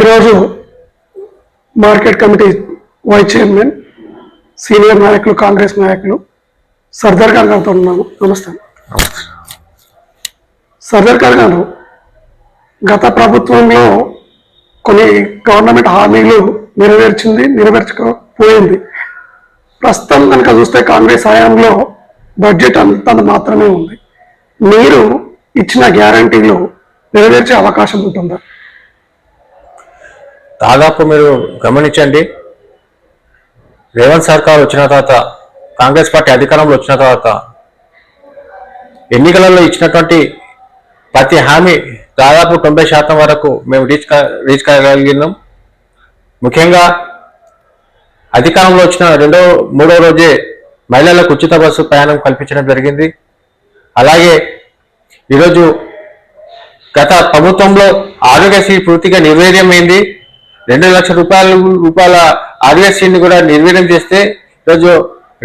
ఈరోజు market committee vice chairman senior నాయకులు కాంగ్రెస్ నాయకులు సర్దార్ ఖాన్ గారితో ఉన్నాము. నమస్తే. సర్దార్ ఖాన్ గారు గత ప్రభుత్వంలో కొన్ని గవర్నమెంట్ హామీలు నెరవేర్చింది నెరవేర్చకపోయింది. ప్రస్తుతం కనుక చూస్తే కాంగ్రెస్ హయాంలో బడ్జెట్ అంత మాత్రమే ఉంది. మీరు ఇచ్చిన గ్యారంటీలు నెరవేర్చే అవకాశం ఉంటుందా? దాదాపు మీరు గమనించండి. రేవంత్ సర్కార్ వచ్చిన తర్వాత కాంగ్రెస్ పార్టీ అధికారంలో వచ్చిన తర్వాత ఎన్నికలలో ఇచ్చినటువంటి ప్రతి హామీ దాదాపు తొంభై శాతం వరకు మేము రీచ్ రీచ్ కాగలిగినాం. ముఖ్యంగా అధికారంలో వచ్చిన రెండో మూడో రోజే మహిళలకు ఉచిత బస్సు ప్రయాణం కల్పించడం జరిగింది. అలాగే ఈరోజు గత ప్రభుత్వంలో ఆరోగ్యశ్రీ పూర్తిగా నిర్వీర్యమైంది. రెండు లక్షల రూపాయల రూపాయల ఆర్ఎస్సీని కూడా నిర్వీర్యం చేస్తే ఈరోజు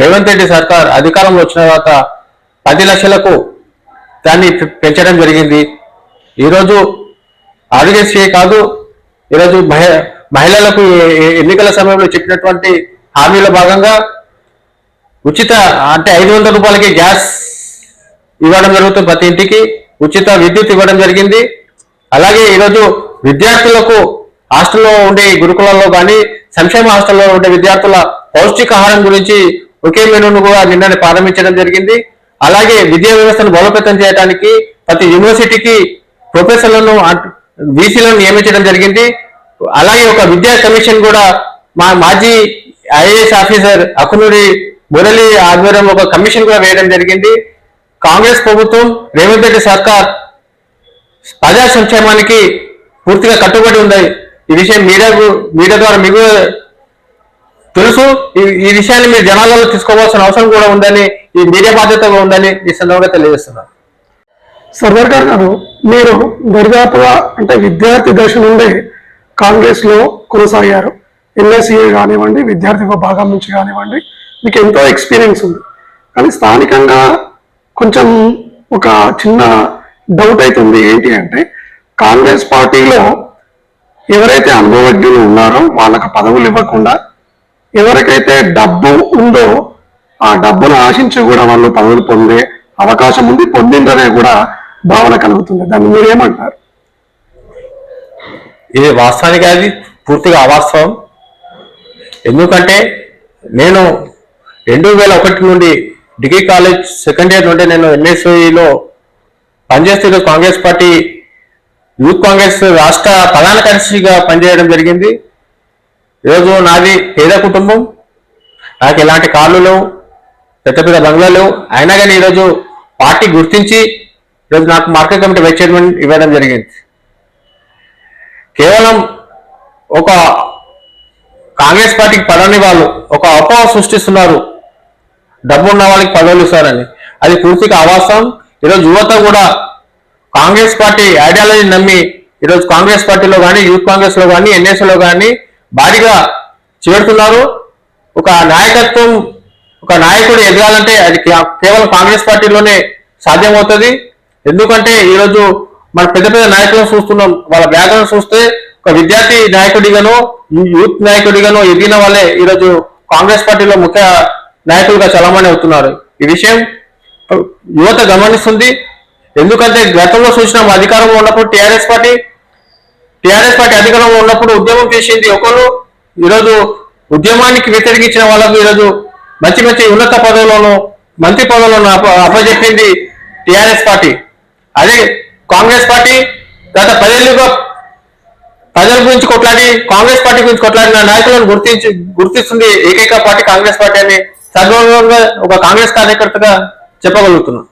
రేవంత్ రెడ్డి సర్కార్ అధికారంలో వచ్చిన తర్వాత పది లక్షలకు దాన్ని పెంచడం జరిగింది. ఈరోజు ఆర్ఎస్సీ కాదు ఈరోజు మహిళలకు ఎన్నికల సమయంలో చెప్పినటువంటి హామీలో భాగంగా ఉచిత అంటే ఐదు వందల రూపాయలకి గ్యాస్ ఇవ్వడం జరుగుతుంది ప్రతి ఇంటికి ఉచిత విద్యుత్ ఇవ్వడం జరిగింది. అలాగే ఈరోజు విద్యార్థులకు హాస్టల్లో ఉండే గురుకులంలో కానీ సంక్షేమ హాస్టల్లో ఉండే విద్యార్థుల పౌష్టికాహారం గురించి ఒకే మెనూను కూడా నిన్న ప్రారంభించడం జరిగింది. అలాగే విద్యా వ్యవస్థను బలోపేతం చేయడానికి ప్రతి యూనివర్సిటీకి ప్రొఫెసర్లను వీసీలను నియమించడం జరిగింది. అలాగే ఒక విద్యా కమిషన్ కూడా మా మాజీ ఐఏఎస్ ఆఫీసర్ అకునూరి మురళి ఆధ్వర్యం ఒక కమిషన్ కూడా వేయడం జరిగింది. కాంగ్రెస్ ప్రభుత్వం రేవంత్ రెడ్డి సర్కార్ ప్రజా సంక్షేమానికి పూర్తిగా కట్టుబడి ఉంది ఈ విషయం మీడియాకు మీడియా ద్వారా మీకు తెలుసు. ఈ ఈ విషయాన్ని మీరు జనాలలో తీసుకోవాల్సిన అవసరం కూడా ఉందని ఈ మీడియా బాధ్యతగా ఉందని ఈ సందర్భంగా తెలియజేస్తున్నారు సర్దార్ గారు గారు మీరు దరిదాపుగా అంటే విద్యార్థి దశ నుండే కాంగ్రెస్లో కొనసాగారు. ఎన్ఎస్ఏ కానివ్వండి విద్యార్థి భాగం నుంచి కానివ్వండి మీకు ఎంతో ఎక్స్పీరియన్స్ ఉంది. కానీ స్థానికంగా కొంచెం ఒక చిన్న డౌట్ అవుతుంది ఏంటి అంటే కాంగ్రెస్ పార్టీలో ఎవరైతే అనుభవజ్ఞులు ఉన్నారో వాళ్ళకి పదవులు ఇవ్వకుండా ఎవరికైతే డబ్బు ఉందో ఆ డబ్బును ఆశించి కూడా వాళ్ళు పదవులు పొందే అవకాశం ఉంది పొందిందనే కూడా భావన కలుగుతుంది. దాన్ని మీరేమంటారు? ఇది వాస్తవానికి అది పూర్తిగా అవాస్తవం. ఎందుకంటే నేను రెండు వేల ఒకటి నుండి డిగ్రీ కాలేజ్ సెకండ్ ఇయర్ నుండి నేను ఎన్ఎస్ఐలో పనిచేస్తూ కాంగ్రెస్ పార్టీ యూత్ కాంగ్రెస్ రాష్ట్ర ప్రధాన కార్యదర్శిగా పనిచేయడం జరిగింది. ఈరోజు నాది పేద కుటుంబం. నాకు ఎలాంటి కార్లు లేవు. పెద్ద పెద్ద బంగ్లాలు లేవు. అయినా కానీ ఈరోజు పార్టీ గుర్తించి ఈరోజు నాకు మార్కెట్ కమిటీ వైస్ చైర్మన్ ఇవ్వడం జరిగింది. కేవలం ఒక కాంగ్రెస్ పార్టీకి పడని వాళ్ళు ఒక అపోహ సృష్టిస్తున్నారు. డబ్బు ఉన్న వాళ్ళకి పదవులు ఇస్తారని. అది పూర్తిగా అవాస్తవం ఈరోజు యువత కూడా కాంగ్రెస్ పార్టీ ఐడియాలజీ నమ్మి ఈరోజు కాంగ్రెస్ పార్టీలో కానీ యూత్ కాంగ్రెస్లో కానీ ఎన్ఎస్ఏలో కానీ భారీగా చేరుతున్నారు ఒక నాయకత్వం ఒక నాయకుడు ఎదగాలంటే అది కేవలం కాంగ్రెస్ పార్టీలోనే సాధ్యమవుతుంది. ఎందుకంటే ఈరోజు మన పెద్ద పెద్ద నాయకులను చూస్తున్నాం. వాళ్ళ బ్యాక్గ్రౌండ్ చూస్తే ఒక విద్యార్థి నాయకుడిగానో యూత్ నాయకుడిగానో ఎదిగిన వాళ్ళే ఈరోజు కాంగ్రెస్ పార్టీలో ముఖ్య నాయకులుగా చలామణి అవుతున్నారు. ఈ విషయం యువత గమనిస్తుంది. ఎందుకంటే గతంలో చూసినాం అధికారంలో ఉన్నప్పుడు టిఆర్ఎస్ పార్టీ టిఆర్ఎస్ పార్టీ అధికారంలో ఉన్నప్పుడు ఉద్యమం చేసింది ఒకరు ఈరోజు ఉద్యమానికి వ్యతిరేకించిన వాళ్ళకు ఈరోజు మంచి మంచి ఉన్నత పదవులను మంత్రి పదవులను అప అప్పచెప్పింది టిఆర్ఎస్ పార్టీ. అదే కాంగ్రెస్ పార్టీ గత పదేళ్ళుగా ప్రజల గురించి కొట్లాడి కాంగ్రెస్ పార్టీ గురించి కొట్లాడిన నాయకులను గుర్తించి గుర్తిస్తుంది ఏకైక పార్టీ కాంగ్రెస్ పార్టీ అని సర్వంగా ఒక కాంగ్రెస్ కార్యకర్తగా చెప్పగలుగుతున్నాను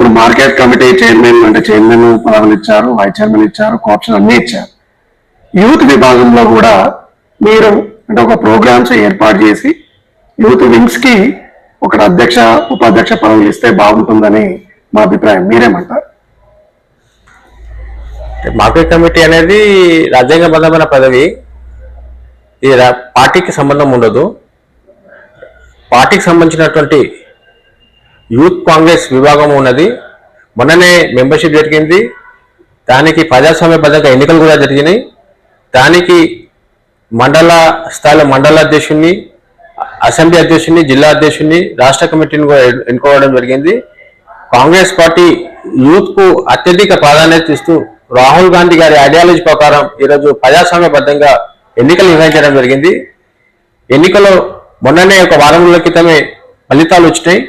ఇప్పుడు మార్కెట్ కమిటీ చైర్మన్ అంటే చైర్మన్ పదవులు ఇచ్చారు వైస్ చైర్మన్ ఇచ్చారు కోఆప్షన్ అన్ని ఇచ్చారు. యూత్ విభాగంలో కూడా మీరు అంటే ఒక ప్రోగ్రామ్స్ ఏర్పాటు చేసి యూత్ వింగ్స్కి ఒక అధ్యక్ష ఉపాధ్యక్ష పదవులు ఇస్తే బాగుంటుందని మా అభిప్రాయం. మీరేమంటారు? మార్కెట్ కమిటీ అనేది రాజ్యాంగబద్ధమైన పదవి. ఇది పార్టీకి సంబంధం ఉండదు. పార్టీకి సంబంధించినటువంటి యూత్ కాంగ్రెస్ విభాగం ఉన్నది. మొన్ననే మెంబర్షిప్ జరిగింది. దానికి ప్రజాస్వామ్య ప్రజాస్వామ్యబద్ధంగా ఎన్నికలు కూడా జరిగినాయి. దానికి మండల స్థాయిలో మండల అధ్యక్షుడిని అసెంబ్లీ అధ్యక్షుడిని జిల్లా అధ్యక్షుడిని రాష్ట్ర కమిటీని కూడా ఎన్నుకోవడం జరిగింది. కాంగ్రెస్ పార్టీ యూత్కు అత్యధిక ప్రాధాన్యత ఇస్తూ రాహుల్ గాంధీ గారి ఐడియాలజీ ప్రకారం ఈరోజు ప్రజాస్వామ్యబద్ధంగా ఎన్నికలు నిర్వహించడం జరిగింది. ఎన్నికలు మొన్ననే ఒక వారంలో క్రితమే ఫలితాలు వచ్చినాయి.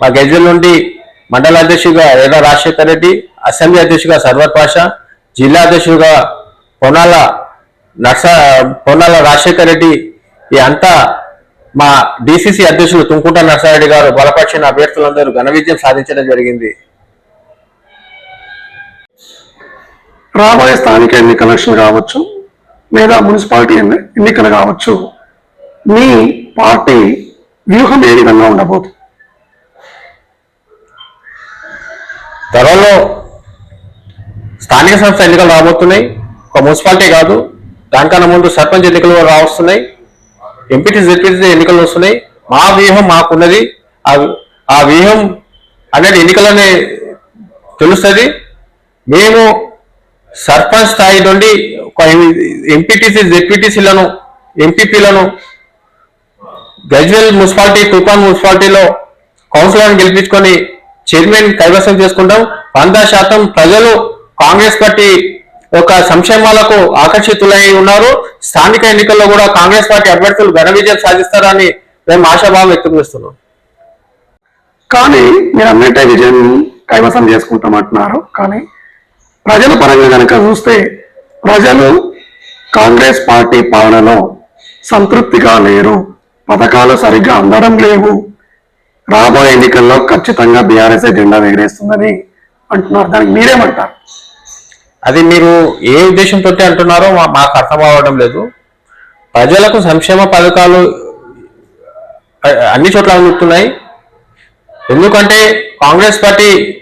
మా గెజ్వెల్ నుండి మండల అధ్యక్షుడిగా ఎర్ర రాజశేఖర్ రెడ్డి అసెంబ్లీ అధ్యక్షుడిగా సర్వర్ పాషా జిల్లా అధ్యక్షుడిగా పొన్నాల నర్స పొన్నాల రాజశేఖర్ రెడ్డి ఈ అంతా మా డిసిసి అధ్యక్షులు తుంకుంట నర్సారెడ్డి గారు బలపరిచిన అభ్యర్థులందరూ ఘన విజయం సాధించడం జరిగింది. రాబోయే స్థానిక ఎన్నికలు కావచ్చు లేదా మున్సిపాలిటీ ఎన్నికలు కావచ్చు మీ పార్టీ వ్యూహం ఏ విధంగా ఉండబోతుంది? త్వరలో స్థానిక సంస్థ ఎన్నికలు రాబోతున్నాయి. ఒక మున్సిపాలిటీ కాదు దానికన్నా ముందు సర్పంచ్ ఎన్నికలు రావస్తున్నాయి. ఎంపీటీ జెడ్పీటీ ఎన్నికలు వస్తున్నాయి. మా వ్యూహం మాకున్నది. ఆ ఆ వ్యూహం అనేది ఎన్నికలనే తెలుస్తుంది. మేము సర్పంచ్ స్థాయి నుండి ఒక ఎంపీటీసీ జెడ్పీటీసీలను ఎంపీపీలను గజ్వెల్ మున్సిపాలిటీ తుఫాన్ మున్సిపాలిటీలో కౌన్సిలర్ని గెలిపించుకొని చైర్మన్ కైవసం చేసుకుంటాం. వంద శాతం ప్రజలు కాంగ్రెస్ పార్టీ ఒక సంక్షేమాలకు ఆకర్షితులై ఉన్నారు. స్థానిక ఎన్నికల్లో కూడా కాంగ్రెస్ పార్టీ అభ్యర్థులు ఘన విజయం సాధిస్తారని మేము ఆశాభావం వ్యక్తం చేస్తున్నాం. కానీ మీరు అన్నట్టే విజయం కైవసం చేసుకుంటామంటున్నారు కానీ ప్రజల పరంగా కనుక చూస్తే ప్రజలు కాంగ్రెస్ పార్టీ పాలనలో సంతృప్తిగా లేరు. పథకాలు సరిగ్గా అందడం లేవు. రాబోయే ఎన్నికల్లో ఖచ్చితంగా బీఆర్ఎస్ జెండా ఎగరేస్తుందని అంటున్నారు. దానికి మీరేమంటారు? అది మీరు ఏ ఉద్దేశంతో అంటున్నారో మాకు అర్థం అవ్వడం లేదు. ప్రజలకు సంక్షేమ పథకాలు అన్ని చోట్ల అందుతున్నాయి. ఎందుకంటే కాంగ్రెస్ పార్టీ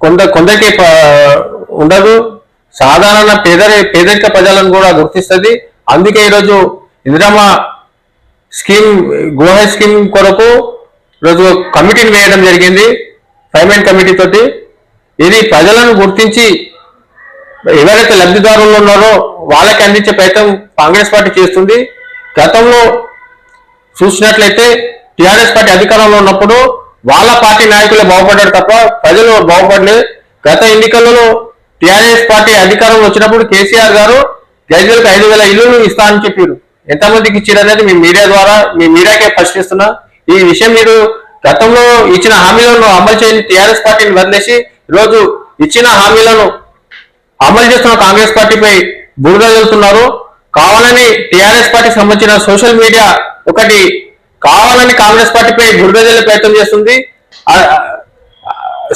కొంత కొందరికి ప- ఉండదు. సాధారణ పేదరి పేదరిక ప్రజలను కూడా గుర్తిస్తుంది. అందుకే ఈరోజు ఇందిరామ స్కీమ్ గోహె స్కీమ్ కొరకు ఈరోజు కమిటీని వేయడం జరిగింది. ఫైమెంట్ కమిటీ తోటి ఇది ప్రజలను గుర్తించి ఎవరైతే లబ్ధిదారులు ఉన్నారో వాళ్ళకి అందించే ప్రయత్నం కాంగ్రెస్ పార్టీ చేస్తుంది. గతంలో చూసినట్లయితే టిఆర్ఎస్ పార్టీ అధికారంలో ఉన్నప్పుడు వాళ్ళ పార్టీ నాయకులే బాగుపడ్డారు తప్ప ప్రజలు బాగుపడలేదు గత ఎన్నికలలో టిఆర్ఎస్ పార్టీ అధికారంలో వచ్చినప్పుడు కేసీఆర్ గారు గైజులకు ఐదు వేల ఇల్లులు ఇస్తా అని చెప్పారు ఎంతమందికి ఇచ్చారు అనేది మీ మీడియా ద్వారా మీ మీడియాకే ప్రశ్నిస్తున్నా. ఈ విషయం మీరు గతంలో ఇచ్చిన హామీలను అమలు చేయని టిఆర్ఎస్ పార్టీని వదిలేసి ఈరోజు ఇచ్చిన హామీలను అమలు చేస్తున్న కాంగ్రెస్ పార్టీపై బురదలుతున్నారు కావాలని టిఆర్ఎస్ పార్టీకి సంబంధించిన సోషల్ మీడియా ఒకటి కావాలని కాంగ్రెస్ పార్టీపై బురదజల్లే ప్రయత్నం చేస్తుంది.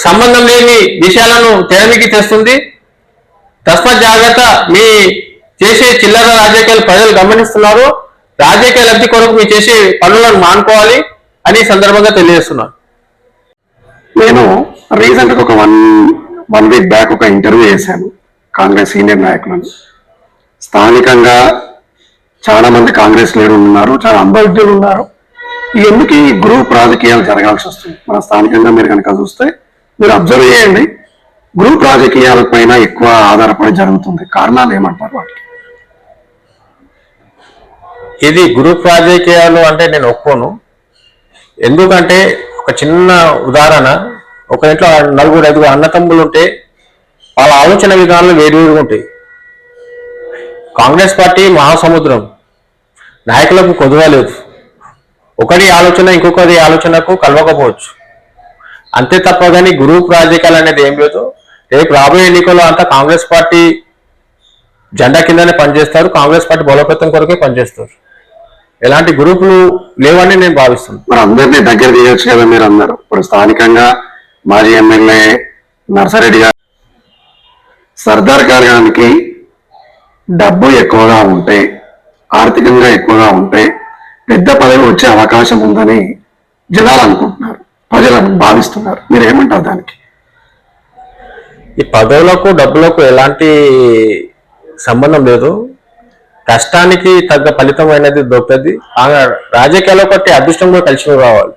సంబంధం లేని విషయాలను తెరమికి తెస్తుంది. తస్మ జాగ్రత్త మీ చేసే చిల్లర రాజకీయాలు ప్రజలు గమనిస్తున్నారు. రాజకీయ లబ్ధి కొరకు మీ చేసే పనులను మానుకోవాలి. అని సందర్భంగా తెలియజేస్తున్నాను నేను రీసెంట్గా ఒక వన్ వన్ వీక్ బ్యాక్ ఒక ఇంటర్వ్యూ చేశాను కాంగ్రెస్ సీనియర్ నాయకులను. స్థానికంగా చాలా మంది కాంగ్రెస్ లీడర్లు ఉన్నారు చాలా అభ్యర్థులు ఉన్నారు. ఎందుకు ఈ గ్రూప్ రాజకీయాలు జరగాల్సి వస్తుంది? మన స్థానికంగా మీరు కనుక చూస్తే మీరు అబ్జర్వ్ చేయండి. గ్రూప్ రాజకీయాల పైన ఎక్కువ ఆధారపడి జరుగుతుంది. కారణాలు ఏమంటారు వాటికి? ఇది గ్రూప్ రాజకీయాలు అంటే నేను ఒప్పుకోను. ఎందుకంటే ఒక చిన్న ఉదాహరణ ఒక ఇంట్లో నలుగురు ఐదుగురు అన్నతమ్ములు ఉంటే వాళ్ళ ఆలోచన విధానాలు వేరువేరుగా ఉంటాయి. కాంగ్రెస్ పార్టీ మహాసముద్రం నాయకులకు కొదవలేదు ఒకటి ఆలోచన ఇంకొకరి ఆలోచనకు కలవకపోవచ్చు. అంతే తప్ప కానీ గ్రూప్ రాజకీయాలు అనేది ఏం లేదు. రేపు రాబోయే ఎన్నికల్లో అంతా కాంగ్రెస్ పార్టీ జెండా కిందనే పనిచేస్తారు. కాంగ్రెస్ పార్టీ బలోపేతం కొరకే పనిచేస్తారు. ఎలాంటి గ్రూపులు లేవని నేను భావిస్తున్నాను. మరి అందరినీ దగ్గర తీయొచ్చు కదా మీరు అందరూ. ఇప్పుడు స్థానికంగా మాజీ ఎమ్మెల్యే నర్సారెడ్డి గారు సర్దార్ గారికి డబ్బు ఎక్కువగా ఉంటే ఆర్థికంగా ఎక్కువగా ఉంటే పెద్ద పదవి వచ్చే అవకాశం ఉందని జనాలు అనుకుంటున్నారు. ప్రజలు భావిస్తున్నారు. మీరు ఏమంటారు దానికి? ఈ పదవులకు డబ్బులకు ఎలాంటి సంబంధం లేదు. కష్టానికి తగ్గ ఫలితం అనేది దొరుకుతుంది. ఆ రాజకీయాల్లో ఒకటి అదృష్టం కూడా కలిసి రావాలి.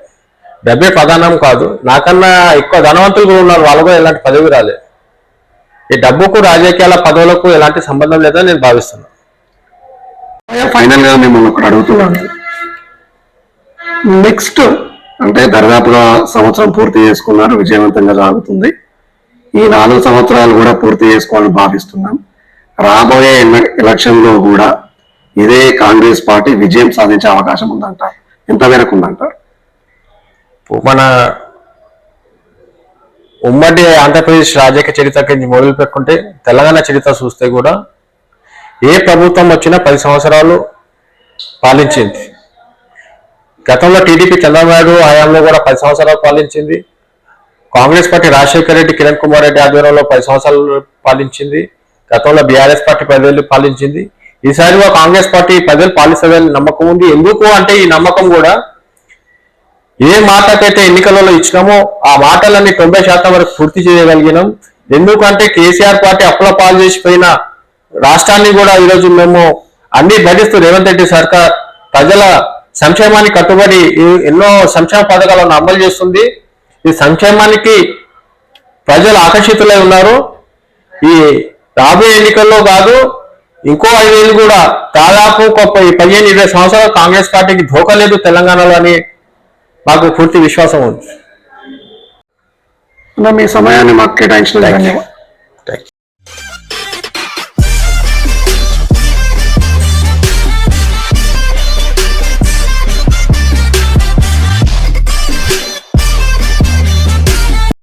డబ్బే ప్రధానం కాదు. నాకన్నా ఎక్కువ ధనవంతులు కూడా ఉన్నారు. వాళ్ళు కూడా ఎలాంటి పదవి రాలేదు ఈ డబ్బుకు రాజకీయాల పదవులకు ఎలాంటి సంబంధం లేదని నేను భావిస్తున్నాను ఫైనల్గా మిమ్మల్ని ఒకటి అడుగుతున్నాను. నెక్స్ట్ అంటే దరిదాపుగా సంవత్సరం పూర్తి చేసుకున్నారు. విజయవంతంగా సాగుతుంది. ఈ నాలుగు సంవత్సరాలు కూడా పూర్తి చేసుకోవాలని భావిస్తున్నాం. రాబోయే ఎలక్షన్లో కూడా ఇదే కాంగ్రెస్ పార్టీ విజయం సాధించే అవకాశం ఉందంటారు ఎంత మేరకు ఉందంటారు మన ఉమ్మడి ఆంధ్రప్రదేశ్ రాజకీయ చరిత్ర కింద మొదలు పెట్టుకుంటే తెలంగాణ చరిత్ర చూస్తే కూడా ఏ ప్రభుత్వం వచ్చినా పది సంవత్సరాలు పాలించింది. గతంలో టీడీపీ చంద్రబాబు హయాంలో కూడా పది సంవత్సరాలు పాలించింది. కాంగ్రెస్ పార్టీ రాజశేఖర రెడ్డి కిరణ్ కుమార్ రెడ్డి ఆధ్వర్యంలో పది సంవత్సరాలు పాలించింది. గతంలో బీఆర్ఎస్ పార్టీ పదేళ్ళు పాలించింది. ఈసారి కాంగ్రెస్ పార్టీ పదేళ్ళు పాలిస్తుందని నమ్మకం ఉంది. ఎందుకు అంటే ఈ నమ్మకం కూడా ఏ మాటకైతే ఎన్నికలలో ఇచ్చినామో ఆ మాటలన్నీ తొంభై శాతం వరకు పూర్తి చేయగలిగినాం. ఎందుకంటే కేసీఆర్ పార్టీ అప్పుల పాలు చేసిపోయిన రాష్ట్రాన్ని కూడా ఈరోజు మేము అన్ని భరిస్తూ రేవంత్ రెడ్డి సర్కార్ ప్రజల సంక్షేమానికి కట్టుబడి ఎన్నో సంక్షేమ పథకాలను అమలు చేస్తుంది. ఈ సంక్షేమానికి ప్రజలు ఆకర్షితులై ఉన్నారు. ఈ రాబోయే ఎన్నికల్లో కాదు ఇంకో ఐదేళ్ళు కూడా దాదాపు ఒక ప- పదిహేను ఇరవై సంవత్సరాలు కాంగ్రెస్ పార్టీకి ధోకా లేదు తెలంగాణలో అని మాకు పూర్తి విశ్వాసం ఉంది. మీ సమయాన్ని మాకు కేటాయించిన థ్యాంక్ యూ